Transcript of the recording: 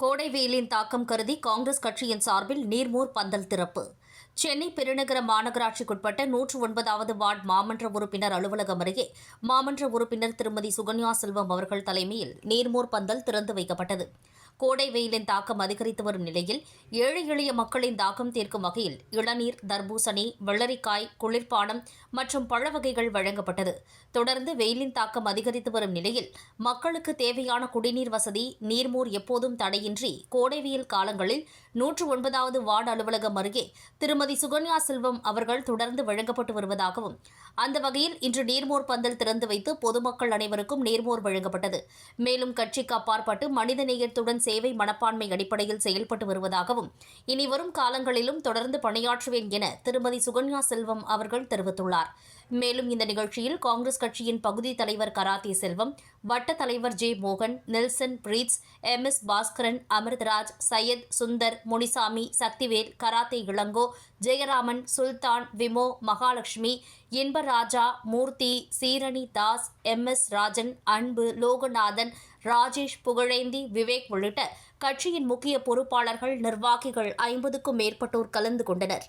கோடை வெயிலின் தாக்கம் கருதி காங்கிரஸ் கட்சியின் சார்பில் நீர்மூர் பந்தல் திறப்பு. சென்னை பெருநகர மாநகராட்சிக்குட்பட்ட நூற்று ஒன்பதாவது வார்டு மாமன்ற உறுப்பினர் அலுவலகம் அருகே மாமன்ற உறுப்பினர் திருமதி சுகன்யா செல்வம் அவர்கள் தலைமையில் நீர்மூர் பந்தல் திறந்து வைக்கப்பட்டது. கோடை வெயிலின் தாக்கம் அதிகரித்து வரும் நிலையில் ஏழை எளிய மக்களின் தாக்கம் தீர்க்கும் வகையில் இளநீர் தர்பூசணி வெள்ளரிக்காய் குளிர்பானம் மற்றும் பழ வகைகள் வழங்கப்பட்டது. தொடர்ந்து வெயிலின் தாக்கம் அதிகரித்து வரும் நிலையில் மக்களுக்கு தேவையான குடிநீர் வசதி நீர்மூர் எப்போதும் தடையின்றி கோடை வெயில் காலங்களில் நூற்று ஒன்பதாவது வார்டு அலுவலகம் அருகே திருமதி சுகன்யா செல்வம் அவர்கள் தொடர்ந்து வழங்கப்பட்டு வருவதாகவும் அந்த வகையில் இன்று நீர்மோர் பந்தல் திறந்து வைத்து பொதுமக்கள் அனைவருக்கும் நீர்மோர் வழங்கப்பட்டது. மேலும் கட்சிக்கு அப்பாற்பட்டு மனித நேயத்துடன் சேவை மனப்பான்மை அடிப்படையில் செயல்பட்டு வருவதாகவும் இனி வரும் காலங்களிலும் தொடர்ந்து பணியாற்றுவேன் என திருமதி சுகன்யா செல்வம் அவர்கள் தெரிவித்துள்ளார். மேலும் இந்த நிகழ்ச்சியில் காங்கிரஸ் கட்சியின் பகுதி தலைவர் கராத்தே செல்வம் வட்ட தலைவர் ஜே மோகன் Nelson breeds M S Baskaran Amirtharaj Syed Sundar Munisamy Sakthivel karate Ilango Jayaraman Sultan விமோ Mahalakshmi Inbaraja மூர்த்தி சீரணி தாஸ் எம். எஸ். ராஜன் அன்பு லோகநாதன் ராஜேஷ் புகழேந்தி விவேக் உள்ளிட்ட கட்சியின் முக்கிய பொறுப்பாளர்கள் நிர்வாகிகள் ஐம்பதுக்கும் மேற்பட்டோர் கலந்து கொண்டனர்.